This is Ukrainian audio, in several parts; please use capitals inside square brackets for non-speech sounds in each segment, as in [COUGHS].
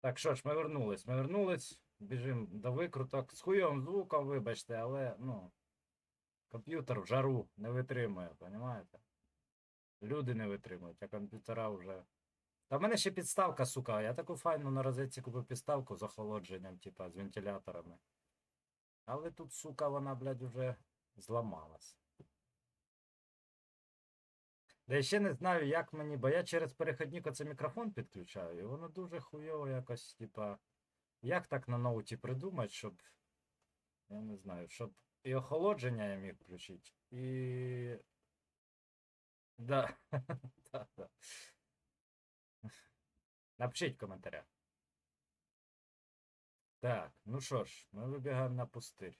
Так, що ж, ми вернулись. Ми вернулись, біжимо до викруток. З хуйовим звуком, вибачте, але, ну. Комп'ютер в жару не витримує, понімаєте? Люди не витримують, а комп'ютера вже. Та в мене ще підставка, сука. Я таку файну на розетці купив підставку з охолодженням, типа, з вентиляторами. Але тут, сука, вона, блядь, вже зламалась. Да я ще не знаю, як мені, бо я через переходник оце мікрофон підключаю, і воно дуже хуйово якось, типа. Як так на ноуті придумати, щоб. Я не знаю, щоб і охолодження я міг включити, і. [LAUGHS] Да. Напишіть в коментарях. Так, ну що ж, ми вибігаємо на пустир.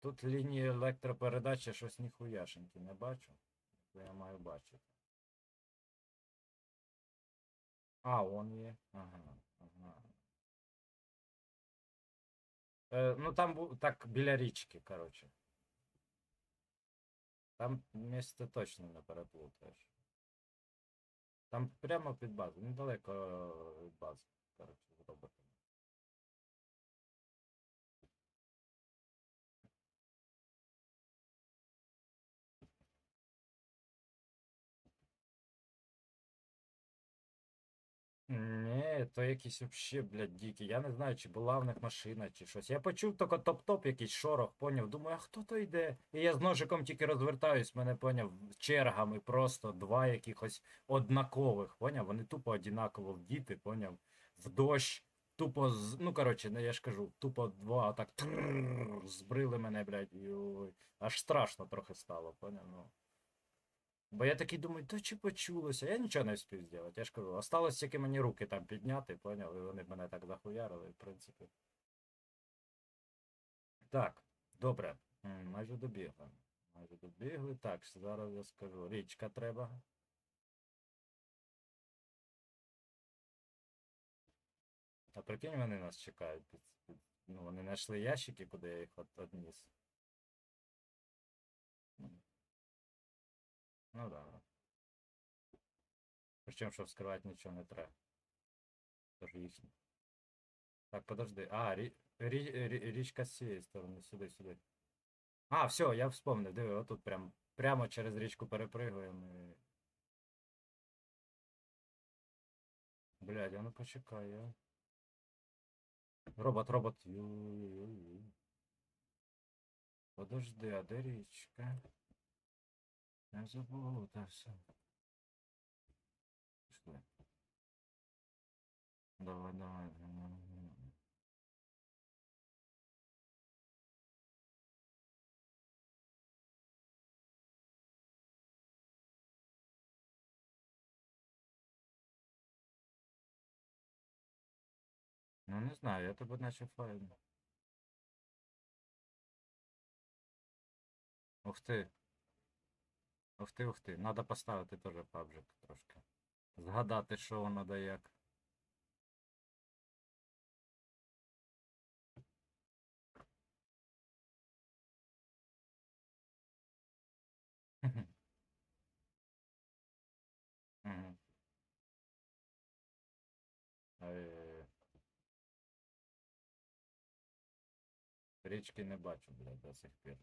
Тут лінії електропередачі щось ніхуяшенькі не бачу. Це я маю бачити. А, он є. Ага, ага. Е, ну там так біля річки, коротше. Там місце точно не переплутаєш. Там прямо під базою, недалеко від бази, коротше, з. Ні, то якісь вообще, блядь, дикі. Я не знаю, чи була в них машина, чи щось. Я почув тільки топ-топ, якийсь шорох, поняв. Думаю, а хто то йде? І я з ножиком тільки розвертаюсь, мене поняв, чергами просто два якихось однакових, поняв? Вони тупо однаково вдіти, поняв? В дощ. Тупо з. Ну, коротше, ну я ж кажу, тупо два так трррр, збрили мене, блядь, ой. Аж страшно трохи стало, поняв? Ну. Бо я такий думаю, то чи почулося? Я нічого не встиг зробити. Я ж кажу, осталось тільки мені руки там підняти, поняв? І вони мене так захуярили, в принципі. Так, добре. Майже добігли. Майже добігли. Так, зараз я скажу. Річка треба. А прикинь, вони нас чекають. Ну, вони знайшли ящики, куди я їх одніс. Ну да. Причем, що вскривати нічого не треба. Тож їхні. Так, подожди. А, рі, рі, рі, річка з цієї сторони, сюди, сюди. А, все, я вспомнив, диви, отут прям, прямо через річку перепригуємо і. Блядь, а ну почекай, я. Робот, робот. Ю-ю-ю. Подожди, а де річка? Я заплутався. Пішли. Давай, давай. давай. Ну не знаю, я тебе наче файно. Ух ти. Ух ти, ух ти. Надо поставити теж пабжик трошки. Згадати, що воно да як. Річки не бачу, блядь, до сих пір.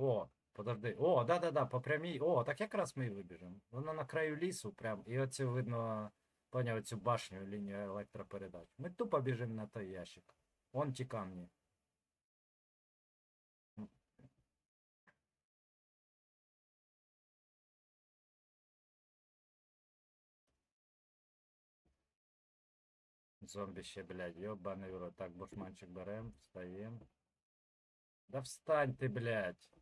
О, подожди. О, да-да-да, по прямій. О, так якраз ми і вибіжимо. Воно на краю лісу прям. І оце видно, поняв, оцю башню лінію електропередач. Ми тупо біжимо на той ящик. Вон ті камні. Зомбі ще, блядь, йобаний в рот. Так, бушманчик берем, встаєм. Да встань ти, блядь.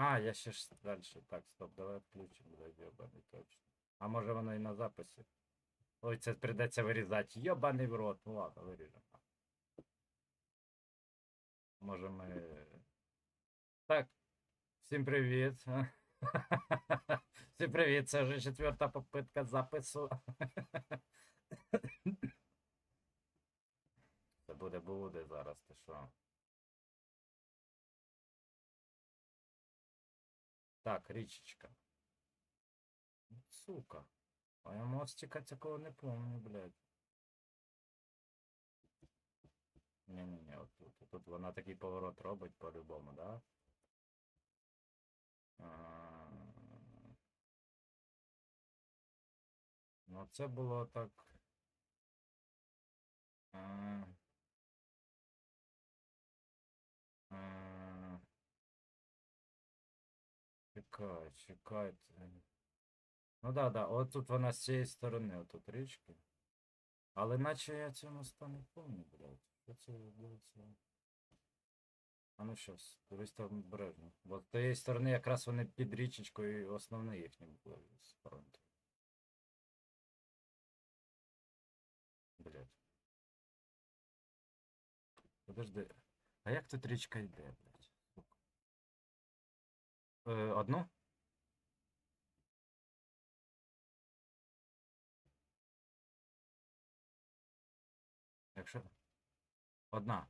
А, я ще ж дальше. Так, стоп, давай включимо, йобаний точно. А може воно і на записі. Ой, це придеться вирізати. Йобаний в рот. Ну ладно, виріжемо. Може ми. Так. Всім привіт. [LAUGHS] Всім привіт, це вже четверта попитка запису. [LAUGHS] Це буде буде зараз, ти що? Так, річечка. Сука. А я мостика такого не помню, блядь. Ні-ні-ні, отут. Тут вона такий поворот робить по-любому, да? А, Ну, це було так. А, Чекай, чекайте. Ну да, да, от тут вона з цієї сторони, отут річки. Але наче я цього моста не помню, блядь. Що це робиться? А ну щас, дивись там бережно. Бо з тієї сторони якраз вони під річечкою і основний їхній був з фронту. Блядь. Подожди. А як тут річка йде, блядь? Е, одну? Якщо. Одна.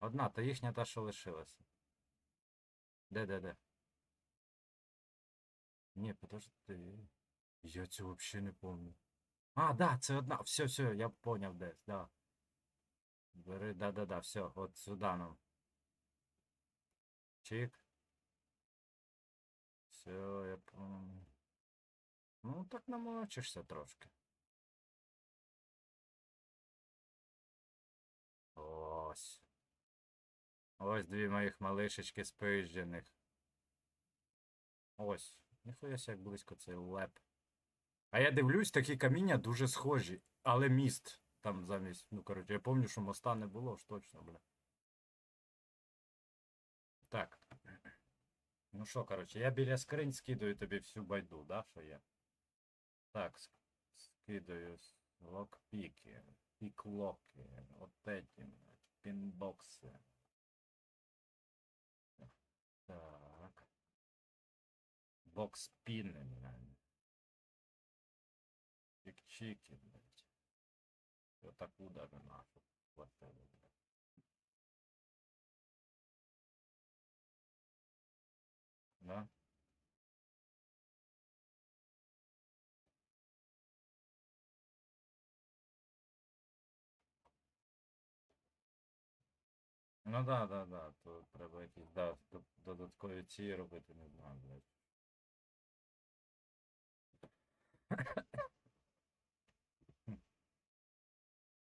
Одна, то їхня та, що лишилася. Де, де, де? Ні, подожди. Я цього взагалі не помню. А, да, це одна. Все, все, я поняв десь, да. Бери, да, да, да, все, от сюди нам. Чик. Все, я понял. Ну, так намочишся трошки. Ось. Ось дві моїх малишечки спижджених. Ось. Ніхуя як близько цей леп. А я дивлюсь, такі каміння дуже схожі, але міст там замість. Ну, коротше, я пам'ятаю, що моста не було ж точно, бля. Так. Ну що, коротше, я біля скринь скидаю тобі всю байду, да, що є? Так, ск- скидаю локпіки, піклоки, от эти, пінбокси. Так. Бокс-піни, блядь. Чик-чики, блядь. Отаку даже нашу блядь. Да? Ну да, да, да, то треба якісь да, до- додаткові ці робити, не знаю, блядь.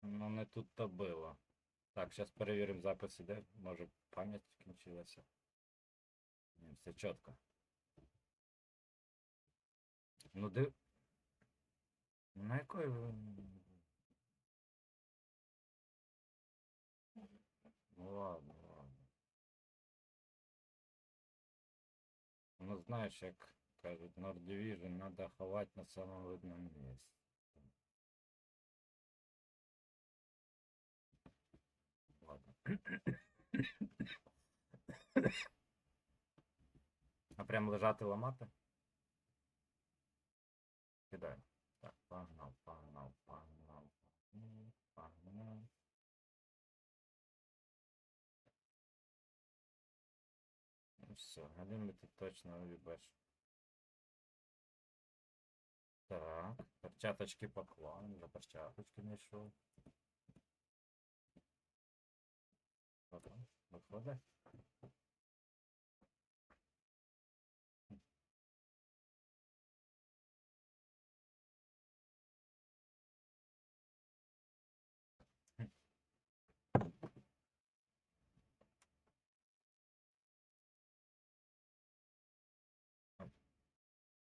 Ну не тут то було. Так, зараз перевіримо запис іде. Може пам'ять скінчилася. Ні, все чітко. Ну де. На якої. Ну ладно, ладно. Ну знаєш, як кажуть, Nord Division надо ховать на самом видном месте. [COUGHS] А прям лежати ламати? Кидай. Так, погнав, погнав, погнав, погнав. Ну все, один ти точно уїбеш. Так, перчаточки поклав, за перчаточки знайшов. Добре, виходить.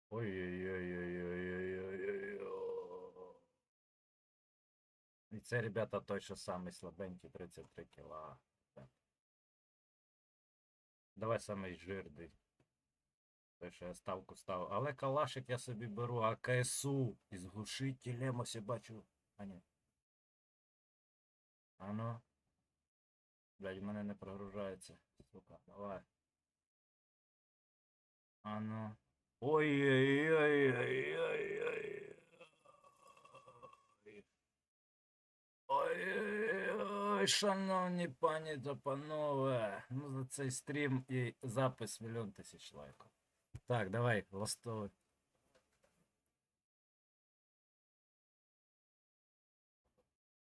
Ой-ой-ой-ой-ой-ой-ой. І це, ребята, той, що самий слабенький, 33 кіла. Давай самий жирний. Той, що я ставку ставив. Але калашик я собі беру АКСУ із глушителем, ось я бачу. А ні. Ано. Блядь, в мене не прогружається. Сука, давай. Ано. Ой-ой-ой-ой-ой. Ой-ой-ой. Ой, шановні пані та панове, ну за цей стрім і запис мільйон тисяч лайків. Так, давай, ластовий.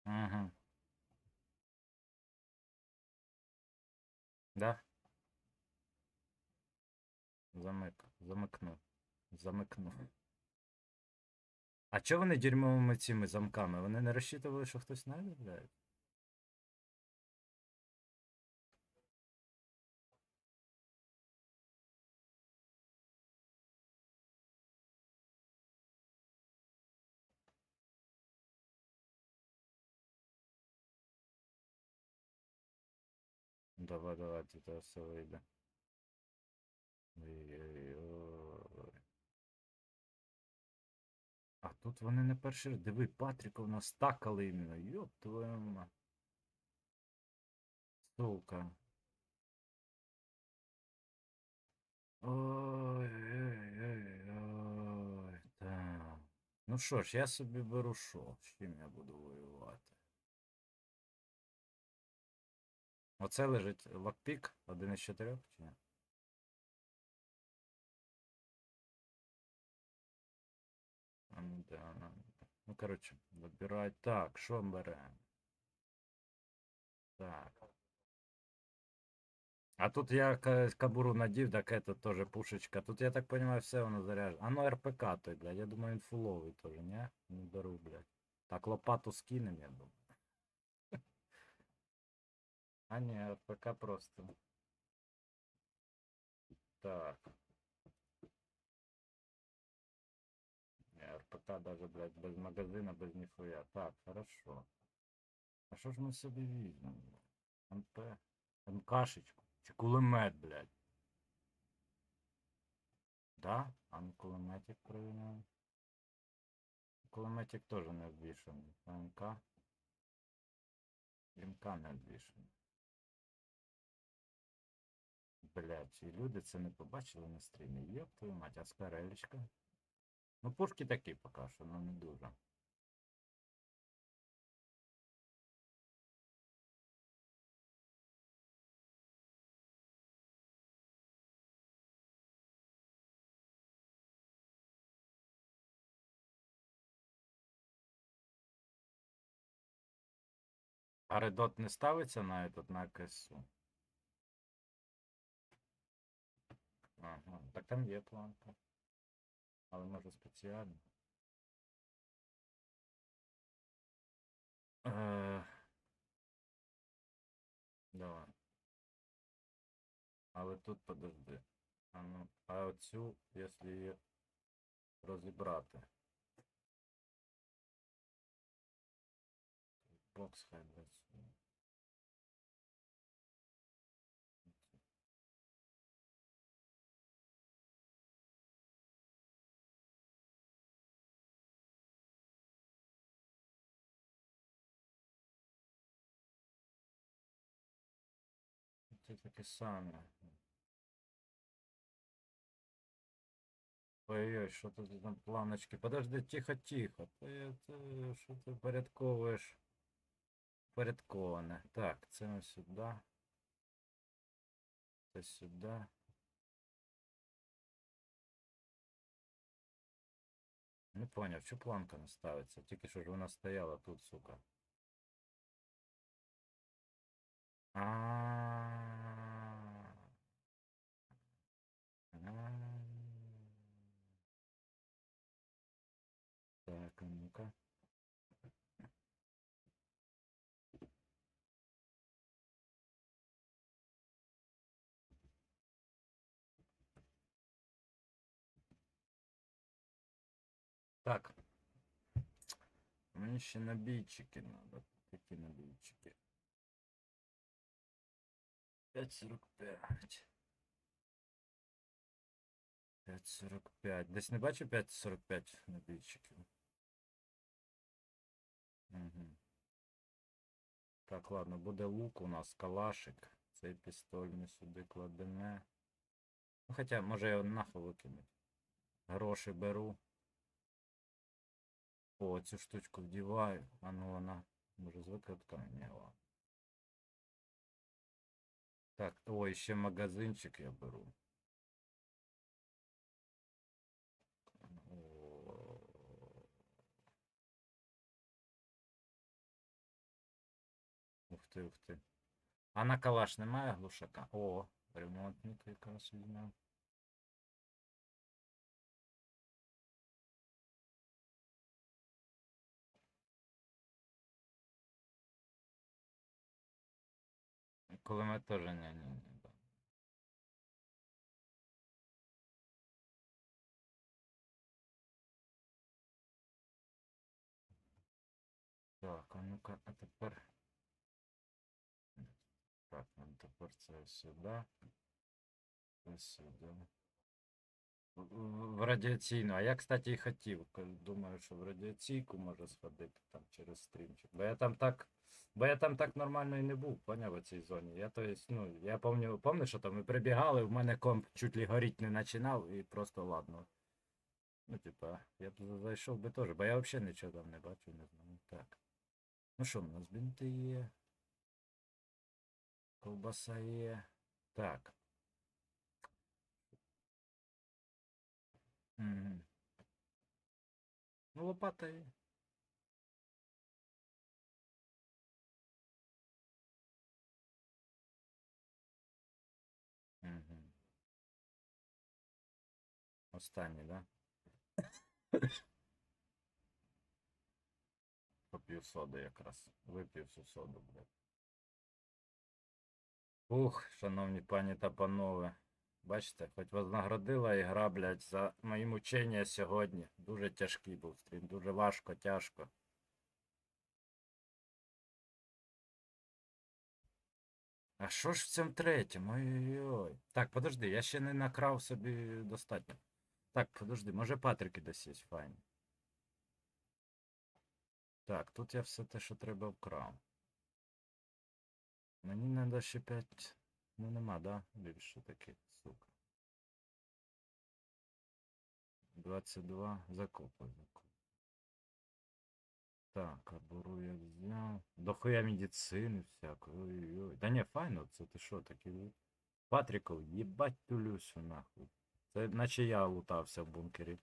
Угу. Да? Замик, замикну. Замикну. А чого вони дерьмовими цими замками? Вони не розчитували, що хтось знайде, блядь? Давай, давай, тут все вийде. Ой-ой-ой. Тут вони не перший. Диви, Патріка в нас стакали іменно. Йоп твою ма. Сука. Ой-ой-ой. Так. Ну що ж, я собі беру що? З чим я буду воювати? Оце лежить локпік, один із чотирьох, чи ні? А ну да, ну, ну коротше. Так, що? Так. А тут я ка- кабуру надів, так это тоже пушечка. Тут я так понимаю, все воно заряджено. А ну РПК той, блядь. Я думаю, він фуловий тоже, не? Не беру, блядь. Так, лопату скинем, я думаю. [LAUGHS] А не, РПК просто. Так. РПК даже, блядь, без магазина, без ніхуя. Так, хорошо. А що ж ми собі візьмемо? МП. МКшечку. Чи кулемет, блядь. Да? А ну кулеметик проведемо. Кулеметик теж не обвішаний. А МК. МК не обвішаний. Блядь, і люди це не побачили на стрімі. Йоп твою мать, а скарелечка. Ну, пушки такі поки що, ну не дуже. А редот не ставиться на этот на КСУ? Ага, так там є планка. Але може спеціально. Е, Давай. Але тут подожди. А ну, а оцю, якщо її розібрати. Бокс хай працює. Таке саме. Ой-ой, що тут там планочки? Подожди, тихо, тихо. Ти, ти, що ти порядковуєш? Так, це ми сюди. Це сюди. Не поняв, чому планка не ставиться? Тільки що ж вона стояла тут, сука. А. Так. Мені ще набійчики надо. Які набійчики? 5.45. 5.45. Десь не бачу 5.45 набійчиків. Угу. Так, ладно, буде лук у нас, калашик. Цей пістоль ми сюди кладемо. Ну, хоча, може його нахуй викинуть. Гроші беру. О, цю штучку вдіваю. А ну вона. Може з викрутками? Так, ой, ще магазинчик я беру. Ух ти, ух ти. А на калаш немає глушака? О, ремонтник якраз візьмемо. Кулемет теж да. Так, а ну-ка, а тепер. Так, нам тепер це сюди. Це сюди. В- радіаційну. А я, кстати, і хотів. Думаю, що в радіаційку може сходити там через стрімчик. Бо я там так. Бо я там так нормально і не був, поняв у цій зоні. Я то есть, ну, я пам'ятаю, пам'ятаю, що там ми прибігали, в мене комп чуть ли горіть не починав, і просто ладно. Ну, типа, я б зайшов би теж, бо я взагалі нічого там не бачу, не знаю. Так. Ну що, в нас бінти є. Ковбаса є. Так. Мгм. Ну, лопата є. Останній, да? [LAUGHS] Поп'ю соди якраз. Вип'ю всю соду, блядь. Ух, шановні пані та панове. Бачите, хоч вознаградила ігра, блядь, за мої мучення сьогодні. Дуже тяжкий був стрім, дуже важко, тяжко. А що ж в цьому третьому? Ой-ой-ой. Так, подожди, я ще не накрав собі достатньо. Так, подожди, може патрики десь є файні. Так, тут я все те, що треба вкрав. Мені треба ще 5. Ну нема, да? Більше таких, сука. 22. Закопай, закопай. Так, а буру я взяв. Дохуя медицини всякої. Ой-ой-ой. Да не, файно, це ти що, такий. Патріков, їбать тулюсю нахуй. Це наче я лутався в бункері.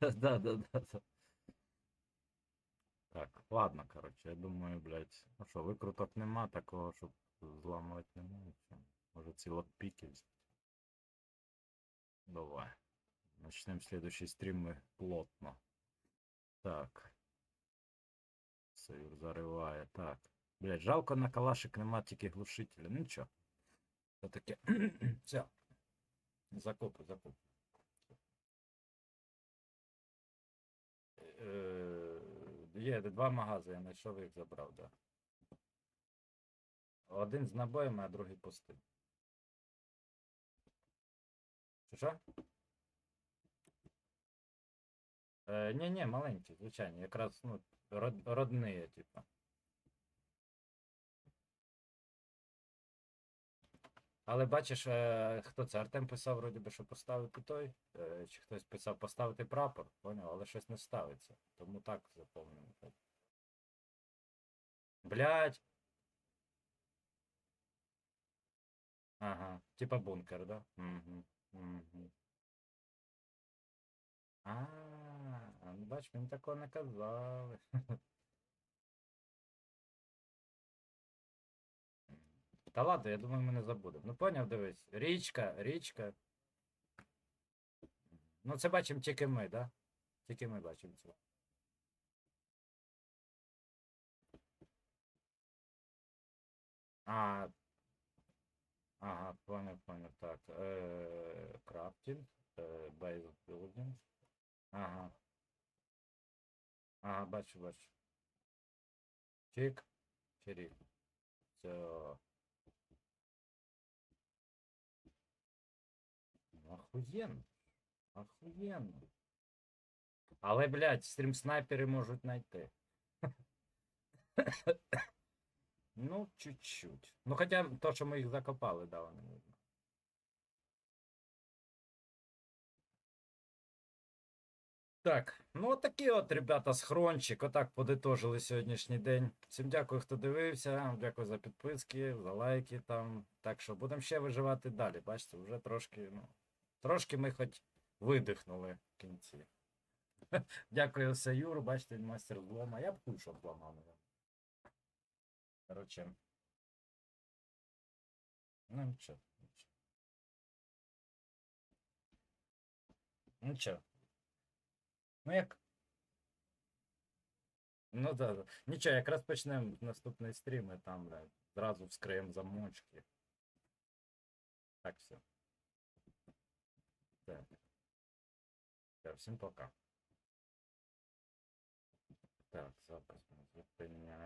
Да, да, да, да. Так, ладно, короче, я думаю, блядь. Ну що, викруток нема такого, щоб зламувати нема нічого. Може ці лотпіки взяти. Давай. Начнем следующий стрим мы плотно. Так. Союз зариває. Так. Блядь, жалко на калашик нема тільки глушителя. Ну нічого. Це таке. Все. Закопуй. Е, Є два магази, я знайшов їх забрав, да. Один з набоями, а другий пустий. Що? Е, ні, ні, маленькі, звичайні, якраз ну, род, родні, типа. Але бачиш, е, хто це? Артем писав, вроді би, що поставити той, е, чи хтось писав поставити прапор, поняв, але щось не ставиться. Тому так заповнено. Блять. Ага, типа бункер, да? Угу. Угу. А, ну бач, мені такого не казали. [LAUGHS] Та ладно, я думаю, ми не забудемо. Ну поняв, дивись. Річка, річка. Ну це бачимо тільки ми, да? Тільки ми бачимо це. А. Ага, понял, понял. Так. Е, крафтинг. Е, building. Ага. Ага, бачу, бачу. Чик. Чирік. Все. Охуєнно. Охуєнно. Але, блядь, стрім снайпери можуть знайти. Ну, чуть-чуть. Ну, хоча то, що ми їх закопали, да, вони видно. Так, ну от такі от, ребята, схрончик. Отак подитожили сьогоднішній день. Всім дякую, хто дивився. Дякую за підписки, за лайки там. Так що будемо ще виживати далі. Бачите, вже трошки, ну, трошки ми хоч видихнули в кінці. [LAUGHS] Дякую все, Юру, бачите, мастер злома. Я б зламав. наверно. Короче. Ну, нічого. нічого. Нічого. Ну як. Ну да, да. Нічого, якраз почнемо наступний стрім, і там, бля, зразу вскриємо замочки. Так, все. Так. Все, всім пока. Так, запис ми зупиняємо.